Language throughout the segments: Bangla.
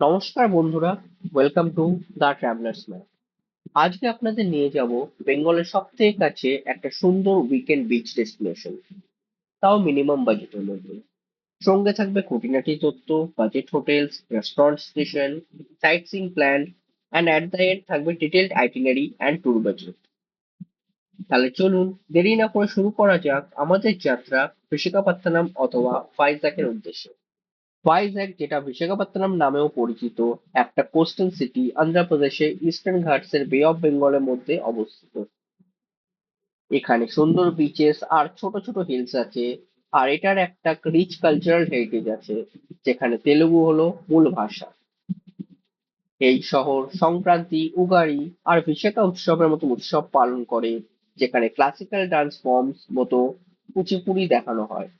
নমস্কার বন্ধুরা welcome to the travellers map আজকে আপনাদের নিয়ে যাব বেঙ্গলের সব থেকে কাছে একটা সুন্দর উইকেন্ড বিচ ডেস্টিনেশন তাও মিনিমাম বাজেটের মধ্যে। সঙ্গে থাকবে খুঁটিনাটি তথ্য budget hotels restaurant station sightseeing plan and at the end থাকবে detailed itinerary and tour budget তাহলে চলুন দেরি না করে শুরু করা যাক আমাদের যাত্রা বিশাখাপত্তনম অথবা ফাইজাকের উদ্দেশ্যে। ভাইজ্যাক যেটা বিশাখাপত্তনম নামেও পরিচিত, একটা কোস্টাল সিটি অন্ধ্রপ্রদেশে ইস্টার্ন ঘাটস এর বে অফ বেঙ্গলের মধ্যে অবস্থিত। এখানে সুন্দর বিচেস আর ছোট ছোট হিলস আছে, আর এটার একটা রিচ কালচারাল হেরিটেজ আছে, যেখানে তেলুগু হলো মূল ভাষা। এই শহর সংক্রান্তি, উগাড়ি আর বিশাখা উৎসবের মতো উৎসব পালন করে, যেখানে ক্লাসিক্যাল ডান্স ফর্মস মতো কুচিপুড়ি দেখানো হয়।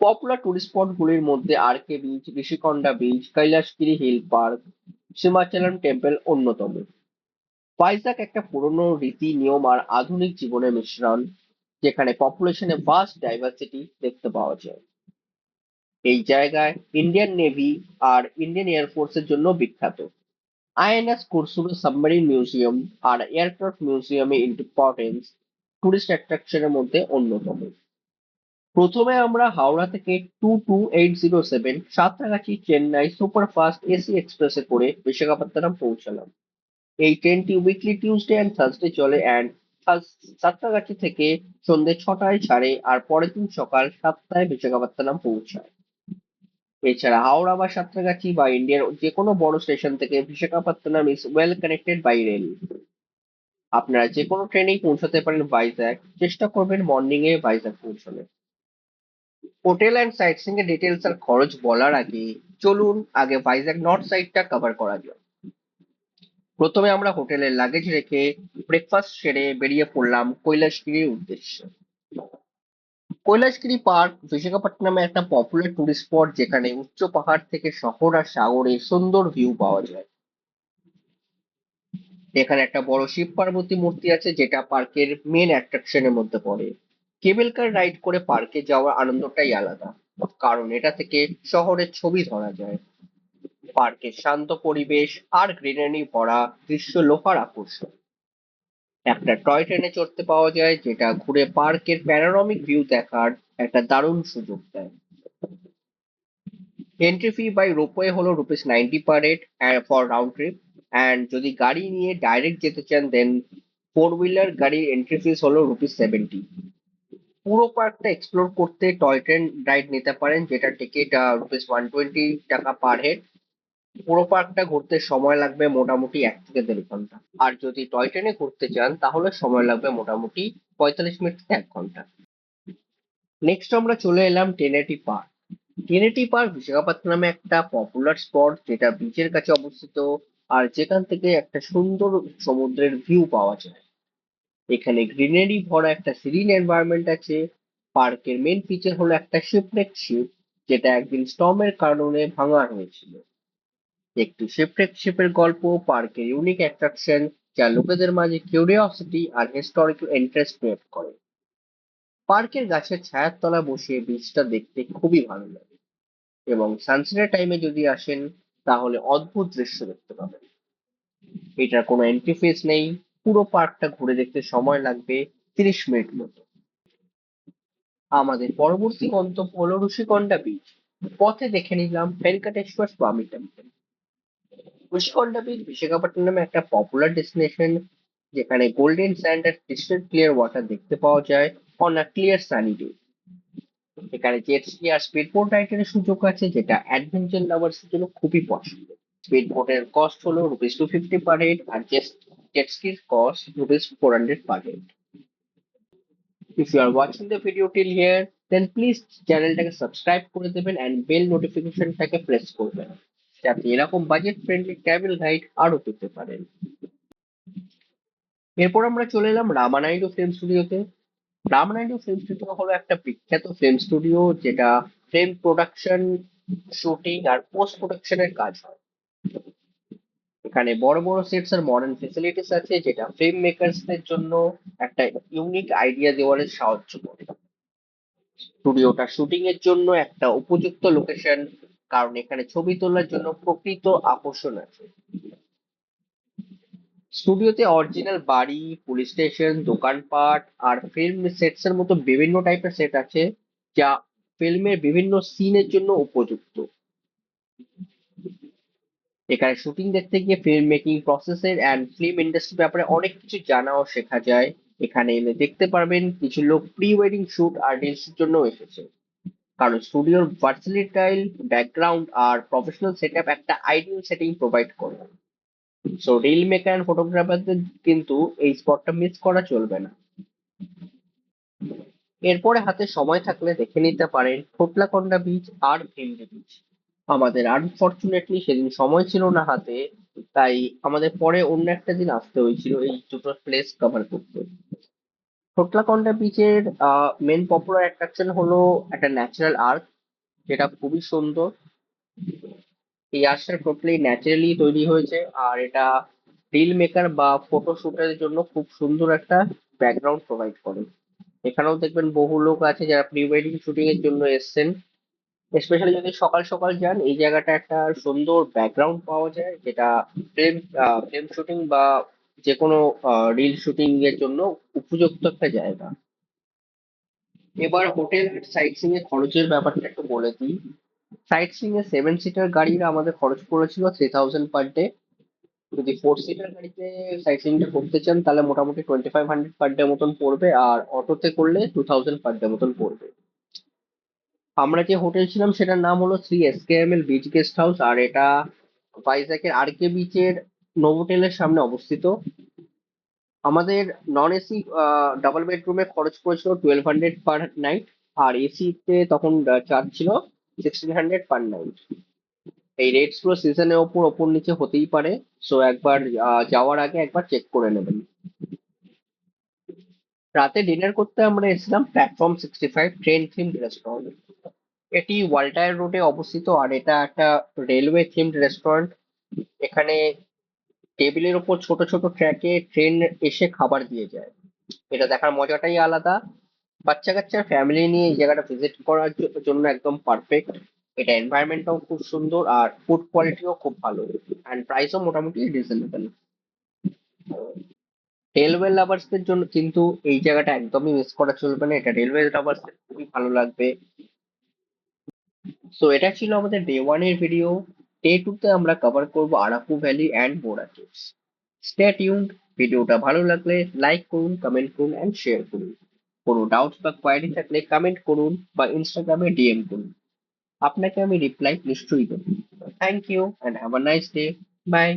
পপুলার টুরিস্ট স্পট গুলির মধ্যে RK beach Rushikonda beach Kailasagiri hill park Simhachalam temple অন্যতম। ভাইজাগ একটা পুরনো রীতি, নিয়ম আর আধুনিক জীবনের মিশ্রণ, যেখানে পপুলেশনে ভাস্ট ডাইভার্সিটি দেখতে পাওয়া যায়। এই জায়গায় ইন্ডিয়ান নেভি আর ইন্ডিয়ান এয়ারফোর্সের জন্য বিখ্যাত। আইএনএস কুরসুরু সাবমেরিন মিউজিয়াম আর এয়ারক্রাফট মিউজিয়ামে ইম্পর্টেন্স টুরিস্ট অ্যাট্রাকশনের মধ্যে অন্যতম। প্রথমে আমরা হাওড়া থেকে two two eight zero seven Santragachi Chennai superfast AC এক্সপ্রেসে করে বিশাখাপত্তনম পৌঁছালাম। এই ট্রেনটি উইকলি টিউসডে অ্যান্ড থার্সডে চলে অ্যান্ড সাঁতরাগাছি থেকে সন্ধ্যে ছটায় ছাড়ে আর পরের দিন সকাল সাতটায় বিশাখাপত্তনম পৌঁছায়। এছাড়া হাওড়া বা সাঁতরাগাছি বা ইন্ডিয়ার যে কোনো বড় স্টেশন থেকে Visakhapatnam is well connected by rail আপনারা যে কোনো ট্রেনেই পৌঁছাতে পারেন ভাইজ্যাগ চেষ্টা করবেন মর্নিং এ ভাইজ্যাগ পৌঁছানোর। হোটেল অ্যান্ড সাইটসিং এর ডিটেলস আর খরচ বলার আগে চলুন আগে ভাইজ্যাগ নর্থ সাইডটা কভার করা যাক। প্রথমে আমরা হোটেলের লাগেজ রেখে ব্রেকফাস্ট সেরে বেরিয়ে পড়লাম কৈলাসগিরির উদ্দেশ্যে। কৈলাসগিরি পার্ক বিশাখাপট্টনামে একটা পপুলার টুরিস্ট স্পট যেখানে উচ্চ পাহাড় থেকে শহর আর সাগরের সুন্দর ভিউ পাওয়া যায়। এখানে একটা বড় শিব পার্বতী মূর্তি আছে যেটা পার্কের মেন অ্যাট্রাকশনের মধ্যে পড়ে। কেবল কার রাইড করে পার্কে যাওয়ার আনন্দটাই আলাদা। কারণ এটা থেকে শহরের ছবি ধরা যায়। পার্কের শান্ত পরিবেশ আর গ্রিনারি ভরা দৃশ্য লোহার আকর্ষণ। একটা টয় ট্রেনে চড়তে পাওয়া যায়, যেটা ঘুরে পার্কের প্যানোরামিক ভিউ দেখার একটা দারুণ সুযোগ দেয়। এন্ট্রি ফি বাই রোপওয়ে হলো rupees ninety per head for round trip and যদি গাড়ি নিয়ে ডাইরেক্ট যেতে চান দেন ফোর হুইলার গাড়ির এন্ট্রি ফিস হলো রুপিস সেভেন্টি পুরো পার্কটা এক্সপ্লোর করতে টয় ট্রেন রাইড নিতে পারেন যেটা টিকিট রুপিস ওয়ান টোয়েন্টি টাকা পার হেড পুরো পার্কটা ঘুরতে সময় লাগবে মোটামুটি এক থেকে দেড় ঘণ্টা। আর যদি টয় ট্রেনে ঘুরতে চান, তাহলে সময় লাগবে মোটামুটি পঁয়তাল্লিশ মিনিট থেকে এক ঘণ্টা। নেক্সট আমরা চলে এলাম টেনেটি পার্ক টেনেটি পার্ক বিশাখাপত্তনমে একটা পপুলার স্পট যেটা বিচের কাছে অবস্থিত। আর যেখান থেকে একটা সুন্দর সমুদ্রের ভিউ পাওয়া যায়। এখানে গ্রিনারি ভরা একটা সিরিন এনভায়রনমেন্ট আছে। পার্কের মেন ফিচার হলো একটা শিপরেক শিপ যেটা একদিন স্টর্মের কারণে ভাঙা হয়েছিল। একটি শিপরেক শিপের গল্প পার্কের ইউনিক অ্যাট্রাকশন যা লোকেদের মাঝে কিউরিওসিটি আর হিস্টোরিক্যাল ইন্টারেস্ট ক্রিয়েট করে। পার্কের গাছের ছায়ার তলা বসে বীজটা দেখতে খুবই ভালো লাগে। এবং সানসেটের টাইমে যদি আসেন, তাহলে অদ্ভুত দৃশ্য দেখতে পাবেন। এটার কোনো এন্ট্রি ফিস নেই। পুরো পার্কটা ঘুরে দেখতে সময় লাগবে তিরিশ মিনিট মতো। আমাদের পরবর্তী গন্তব্য হলো ঋষিকন্ডা বিচ পথে দেখে নিলাম ভেঙ্কটেশ্বর স্বামী টেম্পল ঋষিকন্ডা বিচ বিশাখাপট্টনমে একটা পপুলার ডেস্টিনেশন যেখানে গোল্ডেন স্যান্ড আর ক্রিস্টাল ক্লিয়ার ওয়াটার দেখতে পাওয়া যায় on a clear sunny day এখানে জেট স্কি আর স্পিড বোট রাইডের সুযোগ আছে, যেটা অ্যাডভেঞ্চার লাভার্স এর জন্য খুবই পছন্দ স্পিড বোটের কস্ট হলো rupees two fifty per head R jet ski's cost rupees 400 per head. If you are watching the video till here, then please চ্যানেলটাকে সাবস্ক্রাইব করে দেবেন অ্যান্ড বেল নোটিফিকেশনটাকে প্রেস করবেন যাতে এরকম বাজেট ফ্রেন্ডলি ট্রাভেল গাইড আরও পেতে পারেন এরপর আমরা চলে এলাম রামানাইডু ফিল্ম স্টুডিওতে রামানাইডু ফিল্ম স্টুডিও হলো একটা বিখ্যাত ফিল্ম স্টুডিও যেটা ফিল্ম প্রোডাকশন শুটিং আর পোস্ট প্রোডাকশনের কাজ হয়। এখানে বড় বড় সেটস আর মডার্ন ফেসিলিটিস আছে, যেটা ফিল্ম মেকারসদের জন্য একটা ইউনিক আইডিয়া দেওয়ার সাহায্য করে। স্টুডিওটা শুটিং এর জন্য একটা উপযুক্ত লোকেশন কারণ এখানে ছবি তোলার জন্য প্রকৃত আকর্ষণ আছে। স্টুডিওতে অরিজিনাল বাড়ি পুলিশ স্টেশন দোকানপাট আর ফিল্ম সেটস এর মতো বিভিন্ন টাইপের সেট আছে, যা ফিল্মের বিভিন্ন সিনের জন্য উপযুক্ত। এখানে শুটিং দেখতে গিয়ে ফিল্ম মেকিং প্রসেসের অ্যান্ড ফিল্ম ইন্ডাস্ট্রির ব্যাপারে অনেক কিছু জানা ও শেখা যায়। এখানে এলে দেখতে পারবেন কিছু লোক প্রি ওয়েডিং শুট আর রিলসের জন্য এসেছে। কারণ স্টুডিওর ভার্সিটাইল ব্যাকগ্রাউন্ড আর প্রফেশনাল সেটআপ একটা আইডিয়াল সেটিং প্রোভাইড করে। সো রিল মেকার অ্যান্ড ফটোগ্রাফারদের কিন্তু এই স্পটটা মিস করা চলবে না। এরপরে হাতে সময় থাকলে দেখে নিতে পারেন খোটলাকন্ডা বিচ আর ভীমলি বিচ আমাদের। আনফরচুনেটলি সেদিন সময় ছিল না হাতে, তাই আমাদের পরে অন্য একটা দিন আসতে হয়েছিল এই দুটো প্লেস কভার করতে। খোটলাকন্ডা বিচের মেন পপুলার অ্যাট্রাকশন হলো একটা ন্যাচারাল আর্ক যেটা খুবই সুন্দর। এই আর্টটা টোটালি ন্যাচারালি তৈরি হয়েছে, আর এটা রিল মেকার বা ফটো শুটের জন্য খুব সুন্দর একটা ব্যাকগ্রাউন্ড প্রোভাইড করে। এখানেও দেখবেন বহু লোক আছে যারা প্রি ওয়েডিং শুটিং এর জন্য এসেছেন। স্পেশালি যদি সকাল সকাল যান, এই জায়গাটা একটা সুন্দর ব্যাকগ্রাউন্ড পাওয়া যায়, যেটা ফিল্ম ফিল্ম শুটিং বা যে কোনো রিল শুটিং এর জন্য উপযুক্ত একটা জায়গা। এবার হোটেল সাইট সিং এর খরচের ব্যাপারটা একটু বলে দিই। সাইট সিং এ সেভেন সিটার গাড়ির আমাদের খরচ পড়েছিল থ্রি থাউজেন্ড পার ডে যদি ফোর সিটার গাড়িতে সাইট সিংটা করতে চান, তাহলে মোটামুটি twenty five hundred per day মতন পড়বে, আর অটোতে করলে টু থাউজেন্ড পার ডে মতন পড়বে। আমরা যে হোটেল ছিলাম সেটার নাম হলো Shri S K M L beach guest house, আর এটা ভাইজ্যাকের আর কে বিচের নোভোটেলের সামনে অবস্থিত। আমাদের নন এসি ডাবল বেডরুমে খরচ পড়েছিল টুয়েলভ হান্ড্রেড পার নাইট আর এসিতে তখন চার্জ ছিল সিক্সটিন হান্ড্রেড পার নাইট এই রেটসগুলো সিজনের ওপর ওপর নিচে হতেই পারে সো একবার যাওয়ার আগে একবার চেক করে নেবেন। রাতে ডিনার করতে আমরা এসেছিলাম platform sixty five train theme restaurant এটি ওয়ালটায়ার রোডে অবস্থিত আর এটা একটা রেলওয়ে থিমড রেস্টুরেন্ট এখানে টেবিলের ওপর ছোট ছোট ট্র্যাকে ট্রেন এসে খাবার দিয়ে যায়। এটা দেখার মজাটাই আলাদা। বাচ্চা কাচ্চার ফ্যামিলি নিয়ে এই জায়গাটা ভিজিট করার জন্য একদম পারফেক্ট এটা এনভায়রনমেন্টটাও খুব সুন্দর আর ফুড কোয়ালিটিও খুব ভালো অ্যান্ড প্রাইসও মোটামুটি রিজনেবল রেলওয়ে লাভার্সদের জন্য কিন্তু এই জায়গাটা একদমই মিস করা চলবে না। এটা রেলওয়ে লাভার্সদের খুবই ভালো লাগবে। সো এটা ছিল আমাদের ডে ওয়ানের ভিডিও ডে টু তে আমরা কভার করব Araku valley and Borra caves stay tuned ভিডিওটা ভালো লাগলে লাইক করুন কমেন্ট করুন অ্যান্ড শেয়ার করুন। কোনো ডাউটস বা কোয়ারি থাকলে কমেন্ট করুন বা ইনস্টাগ্রামে ডিএম করুন। আপনাকে আমি রিপ্লাই নিশ্চয়ই দেবো। Thank you and have a nice day bye